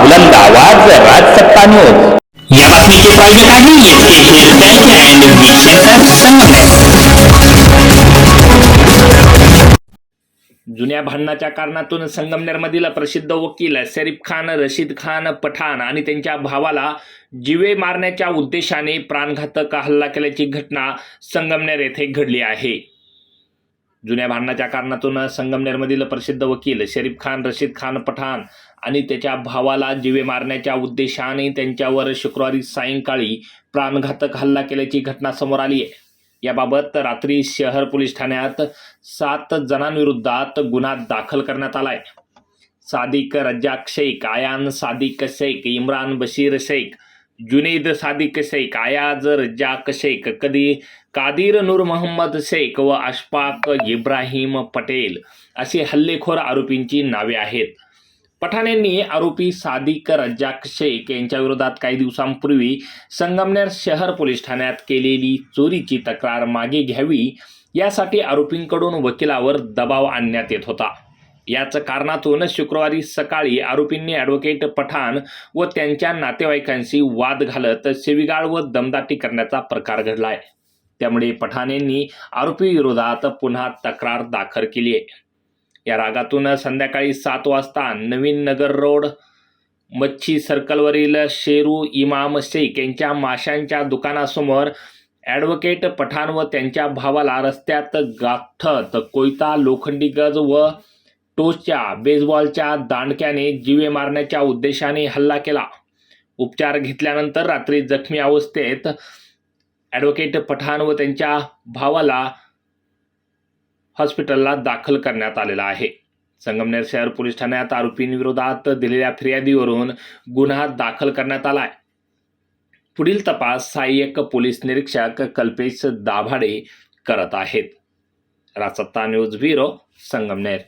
बुलंद आवाज या जुन्या भांडणाच्या कारणातून संगमनेरमधील प्रसिद्ध वकील शरीफ खान रशीद खान पठाण आणि त्यांच्या भावाला जीवे मारण्याच्या उद्देशाने प्राणघातक हल्ला केल्याची घटना संगमनेर येथे घडली आहे. जुन्या भांडणाच्या कारणातून संगमनेरमधील प्रसिद्ध वकील शरीफ खान रशीद खान पठाण आणि त्याच्या भावाला जिवे मारण्याच्या उद्देशाने त्यांच्यावर शुक्रवारी सायंकाळी प्राणघातक हल्ला केल्याची घटना समोर आली आहे. याबाबत रात्री शहर पोलीस ठाण्यात सात जणांविरुद्धात गुन्हा दाखल करण्यात आला आहे सादिक रज्जाक शेख आयान सादिक शेख इम्रान बशीर शेख जुनेद सादिक शेख आयाज रज्जाक शेख कदी कादिर नूर मोहम्मद शेख व अशफाक इब्राहिम पटेल अशी हल्लेखोर आरोपींची नावे आहेत. पठाण यांनी आरोपी सादिक रज्जाक शेख यांच्या विरोधात काही दिवसांपूर्वी संगमनेर शहर पोलीस ठाण्यात केलेली चोरीची तक्रार मागे घ्यावी यासाठी आरोपींकडून वकिलावर दबाव आणण्यात येत होता. याच कारणातून शुक्रवारी सकाळी आरोपींनी ॲडव्होकेट पठाण व त्यांच्या नातेवाईकांशी वाद घालत शिवीगाळ व दमदाटी करण्याचा प्रकार घडलाय. त्यामुळे पठाण यांनी आरोपी विरोधात पुन्हा तक्रार दाखल केली आहे या रागातून संध्याकाळी सात वाजता नवीन नगर रोड मच्छी सर्कलवरील शेरू इमाम शेख यांच्या माशांच्या दुकानासमोर ॲडव्होकेट पठाण व त्यांच्या भावाला रस्त्यात गाठत कोयता लोखंडी गज व टोचच्या बेसबॉलच्या दांडक्याने जीवे मारण्याच्या उद्देशाने हल्ला केला. उपचार घेतल्यानंतर रात्री जखमी अवस्थेत ॲडव्होकेट पठाण व त्यांच्या भावाला हॉस्पिटलला दाखल करण्यात आलेला आहे. संगमनेर शहर पोलीस ठाण्यात आरोपींविरोधात दिलेल्या फिर्यादीवरून गुन्हा दाखल करण्यात आला आहे पुढील तपास सहाय्यक पोलीस निरीक्षक कल्पेश दाभाडे करत आहेत. रासत्ता न्यूज ब्युरो संगमनेर.